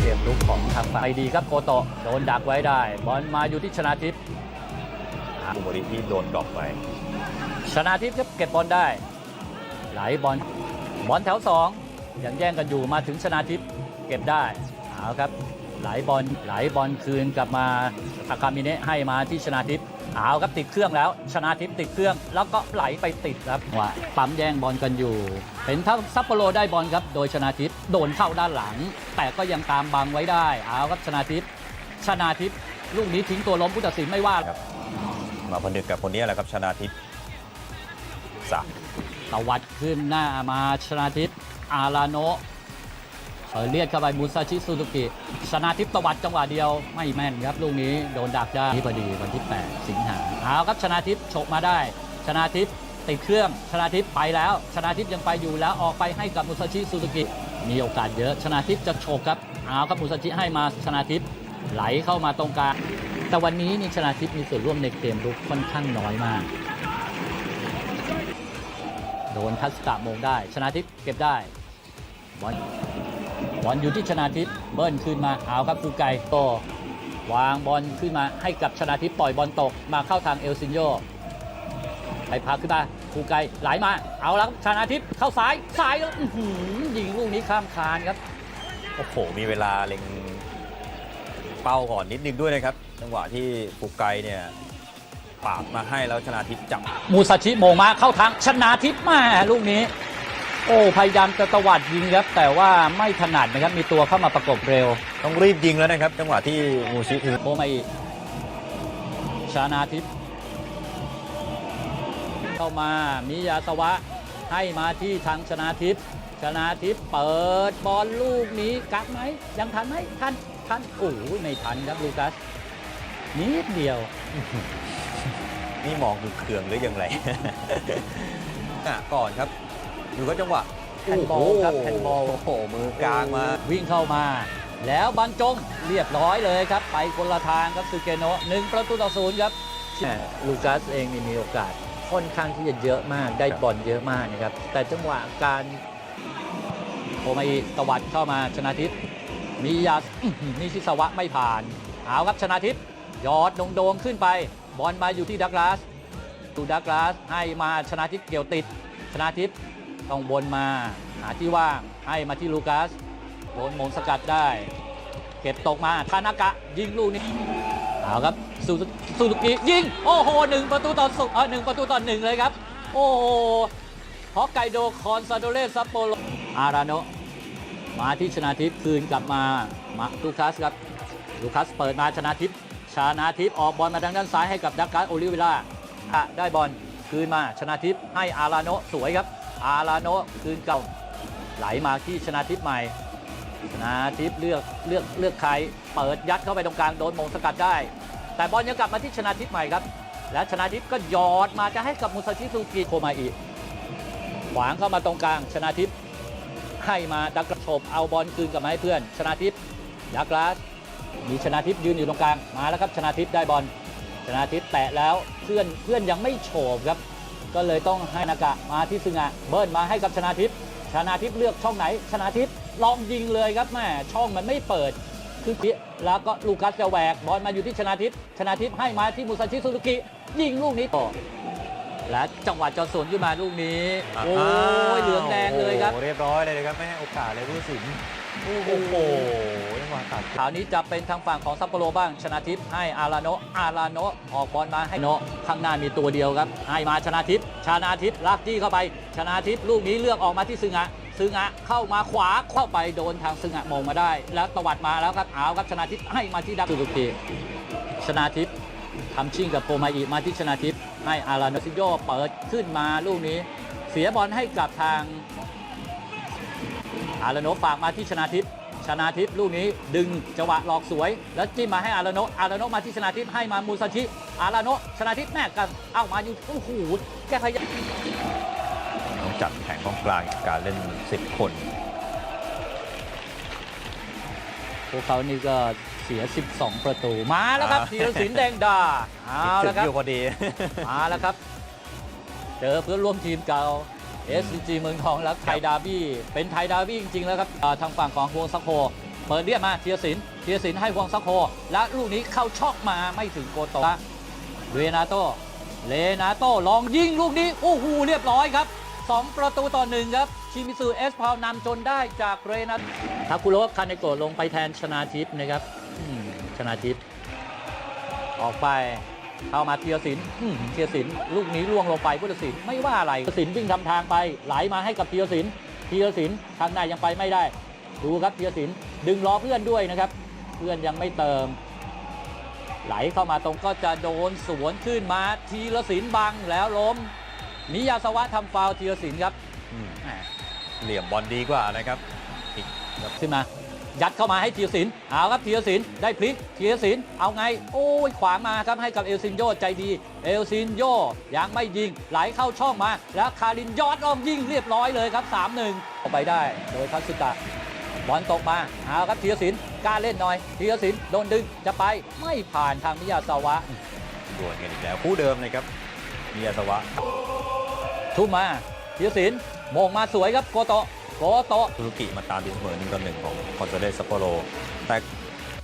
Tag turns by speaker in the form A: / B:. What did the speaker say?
A: เกมลุกของทางฝั่งไปดีครับโกโตะโดนดักไว้ได้บอลมาอยู่ที่ชนาทิพย์
B: บุมริที่โดนดรอปไป
A: ชนาทิพย์ครับเก็บบอลได้ ไหลบอลบอลแถวสองยังแย่งกันอยู่มาถึงชนาทิพย์เก็บได้เอาครับไหลบอลไหลบอลคืนกลับมาทากามิเนะให้มาที่ชนาทิพย์ เอาครับติดเครื่องแล้ว ชนาทิพย์ติดเครื่อง แล้วก็ไหลไปติดครับว่าปั๊มแย่งบอลกันอยู่เป็นทัพซัปโปโรได้บอลครับ โดยชนาทิพย์โดนเข้าด้านหลัง แต่ก็ยังตามบังไว้ได้เอาครับชนาทิพย์ชนาทิพย์ลูกนี้ทิ้งตัวล้มผู้ตัดสินไม่ว่า
B: ครับมาผนึกกับคนนี้แหละครับชนาทิพย์สาม
A: ตวัดขึ้นหน้ามาชนาทิพย์อาราโนะ เฉยเลียดเข้าไปมุซาชิซูซุกิชนาทิพตวัดจังหวะเดียวไม่แม่นครับลูกนี้โดนดักได้นี่พอดีวันที่ 8 สิงหาเอาครับชนาทิพฉกมาได้ ชนาทิพติดเครื่องชนาทิพไปแล้ว ชนาทิพยังไปอยู่แล้วออกไปให้กับมุซาชิซูซุกิมีโอกาสเยอะ ชนาทิพจะฉกครับเอาครับมุซาชิให้มาชนาทิพไหลเข้ามาตรงกลางแต่วันนี้นี่ชนาทิพมีส่วนร่วมในเกมรุกค่อนข้างน้อยมากโดนทัสกะมงได้ ชนะทิพเก็บได้บอล บอลอยู่ที่ชนะทิพย์เบิ้ลขึ้นมาเอาครับฟูไกโตวางบอลขึ้นมาให้กับชนะทิพย์ปล่อยบอลตกมาเข้าทางเอลซินโยไปพาขึ้นมาฟูไกไหลมา เอาแล้วชนะทิพย์เข้าซ้ายซ้ายแล้วอื้อหือยิงลูกนี้ข้ามคานครับ
B: โอ้โหมีเวลาเล็งเป้าก่อนนิดนึงด้วยนะครับจังหวะที่ปุกไกเนี่ยปาดมาให้แล้วชนาทิพย์จับ
A: มูซาชิโมงมาเข้าทางชนะทิพย์มาลูกนี้ โอ้พยายามจะตวัดยิงครับ แต่ว่าไม่ถนัดนะครับมีตัวเข้ามาประกบเร็ว
B: ต้องรีบยิงแล้วนะครับ จังหวะที่มูชิคือ
A: โบมาอีกชานาทิพย์เข้ามามิยาสวะให้มาที่ทางชนาทิพย์ชนาทิพย์เปิดบอลลูกนี้กักไหมยังทันไหมทันทันโอ้ยไม่ทันครับลูคัสนิดเดียว
B: นี่มองดูเคืองหรือยังไงอะก่อนครับ ดูก็จังหวะ
A: แฮนด์บอลครับแฮนด์บอล
B: โอ้โหมือกลางมา
A: วิ่งเข้ามา แล้วบรรจงเรียบร้อยเลยครับ ไปคนละทางครับซูเกโนะหนึ่งประตูต่อศูนย์ครับลูคัสเองนี่มีโอกาสค่อนข้างที่จะเยอะมากได้บอลเยอะมากนะครับ แต่จังหวะการโอมาอีตวัดเข้ามาชนะทิพย์มียาอื้อหือนิชิสวะไม่ผ่านเอาครับชนะทิพย์ยอดโด่งๆขึ้นไป บอลมาอยู่ที่ดักลาสดูดักลาสให้มาชนะทิพย์เกี่ยวติดชนะทิพย์ ต้องบนมาหาที่ว่างให้มาที่ลูคัสโดนมงสกัดได้ เก็บตกมาทานากะยิงลูกนี้เอาครับซูซูซูซูกิยิง โอ้โหหนึ่งประตูต่อสุเออหนึ่งประตูต่อหนึ่งเลยครับ โอ้โหฮอกไกโดคอนซาโดเรซัปโปโรอาราโนมาที่ชนาทิพย์คืนกลับมามาลูคัสครับลูคัสเปิดมาชนาทิพย์ชนาทิพย์ออกบอลมาทางด้านซ้ายให้กับดักการ์โอลิเวล่าได้บอลคืนมาชนาทิพย์ให้อาราโนสวยครับ อาราโนคืนเก่าไหลมาที่ชนาทิพย์ใหม่ ชนะทิพย์เลือกเลือกเลือกใครเปิดยัดเข้าไปตรงกลางโดนมงสกัดได้ แต่บอลยังกลับมาที่ชนะทิพย์ใหม่ครับ และชนะทิพย์ก็ยอดมาจะให้กับมุซาชิซูกิโคมาอิขวางเข้ามาตรงกลางชนะทิพย์ให้มาดักกระโฉบเอาบอลคืนกลับมาให้เพื่อน ชนะทิพย์ดักลาสมีชนะทิพย์ยืนอยู่ตรงกลางมาแล้วครับชนะทิพย์ได้บอลชนะทิพย์แตะแล้วเพื่อนเพื่อนยังไม่โฉบครับ ก็เลยต้องให้นากะมาที่ซึงะเบิร์นมาให้กับชนาทิพย์ชนาทิพย์เลือกช่องไหน ชนาทิพย์ลองยิงเลยครับแม่ช่องมันไม่เปิด คือแล้วก็ลูคัสจะแหวกบอลมาอยู่ที่ชนาทิพย์ชนาทิพย์ให้มาที่มุซาชิซุรุกิยิงลูกนี้ต่อและจังหวะจอสวนขึ้นมาลูกนี้ โอ้ยเหลืองแดงเลยครับ
B: โอ้โหเรียบร้อยเลยนะครับไม่ให้โอกาสเลยผู้ตัดสิน โอ้โหจังหวะตัด
A: คราวนี้จะเป็นทางฝั่งของซัปโปโรบ้าง ชนะทิพย์ให้อาราโนะอาราโนะออกบอลมาให้โนะข้างหน้ามีตัวเดียวครับ ให้มาชนะทิพย์ชนะทิพย์ลักจี้เข้าไป ชนะทิพย์ลูกนี้เลือกออกมาที่ซึงะซึงะเข้ามาขวาเข้าไปโดนทางซึงะมงมาได้ แล้วตวัดมาแล้วครับเอาครับชนะทิพย์ให้มาที่ดักสุรุกิชนะทิพย์ทำชิ่งกับโกมาอิมาที่ชนะทิพย์ให้อาราโนซิโยเปิดขึ้นมาลูกนี้ เสียบอลให้กับทาง อาราโนะฝากมาที่ชนาทิพย์ชนาทิพย์ลูกนี้ดึงจังหวะหลอกสวย แล้วจิ้มมาให้อาราโนะอาราโนะมาที่ชนาทิพย์ให้มามูซาชิ อาราโนะชนาทิพย์แม่กันเอ้ามาอยู่โอ้โหแกพยายาม
B: ต้องจัดแข่งกองกลางอีกการเล่น 10 คน
A: พวกเขานี่ก็เสีย 12 ประตูมาแล้วครับ
B: อ่า
A: ธีรศิลป์แดงดาเอา
B: ถึ
A: แล้ว
B: ง
A: ครับ
B: อยู่พอดี
A: มาแล้วครับ เจอเพื่อนร่วมทีมเก่า SCG เมืองทองแล้วไทยดาร์บี้เป็นไทยดาร์บี้จริง ๆ แล้วครับอ่าทางฝั่งของโฮซักโฮเปิดเรียบมาเทียสินเทียสินให้วงซักโคและลูกนี้เข้าช่องมาไม่ถึงโกโตะเรนาโตเรนาโตลองยิงลูกนี้โอ้โหเรียบร้อยครับ 2 ประตูต่อหนึ่งครับชิมิซูเอสพาวนำจนได้จากเรนาทาคุโรคาเนโกะลงไปแทนชนาทิพย์นะครับอืมชนาทิพย์ออกไป เข้ามาเทียสินอืมเทียสินลูกนี้ล่วงลงไปพุทธศิลป์ไม่ว่าอะไรพุทธศิลป์วิ่งทำทางไปไหลมาให้กับเทียสินเทียสินทางในยังไปไม่ได้ ดูครับเทียสินดึงล้อเพื่อนด้วยนะครับ เพื่อนยังไม่เติม ไหลเข้ามาตรงก็จะโดนสวนขึ้นมาทีละสินบังแล้วล้มมิยาสวะทำฟาวล์ทีละสินครับ
B: อืม
A: แหม
B: เหลี่ยมบอลดีกว่านะครับอีกครับ
A: ขึ้นมา ยัดเข้ามาให้ทีละสินเอาครับทีละสินได้พลิกทีละสินเอาไง โอ้ยขวางมาครับให้กับเอลซินโยใจดี เอลซินโยยังไม่ยิง ไหลเข้าช่องมา แล้วคารินยอดออกยิงเรียบร้อยเลยครับ 3-1ออกไปได้โดยคัตสึตะบอลตกมาเอาครับธีรศิลป์กล้าเล่นหน่อยธีรศิลป์โดนดึงจะไปไม่ผ่านทางมิยาสวะ
B: ดวลกันอีกแล้วคู่เดิมเลยครับมียาสวะ
A: ทุ่มมาธีรศิลป์โมงมาสวยครับโกโตะ โกโตะ
B: ซูซูกิมาตามดีเสมอหนึ่งต่อหนึ่งของคอนเซเดสซัปโปโรแต่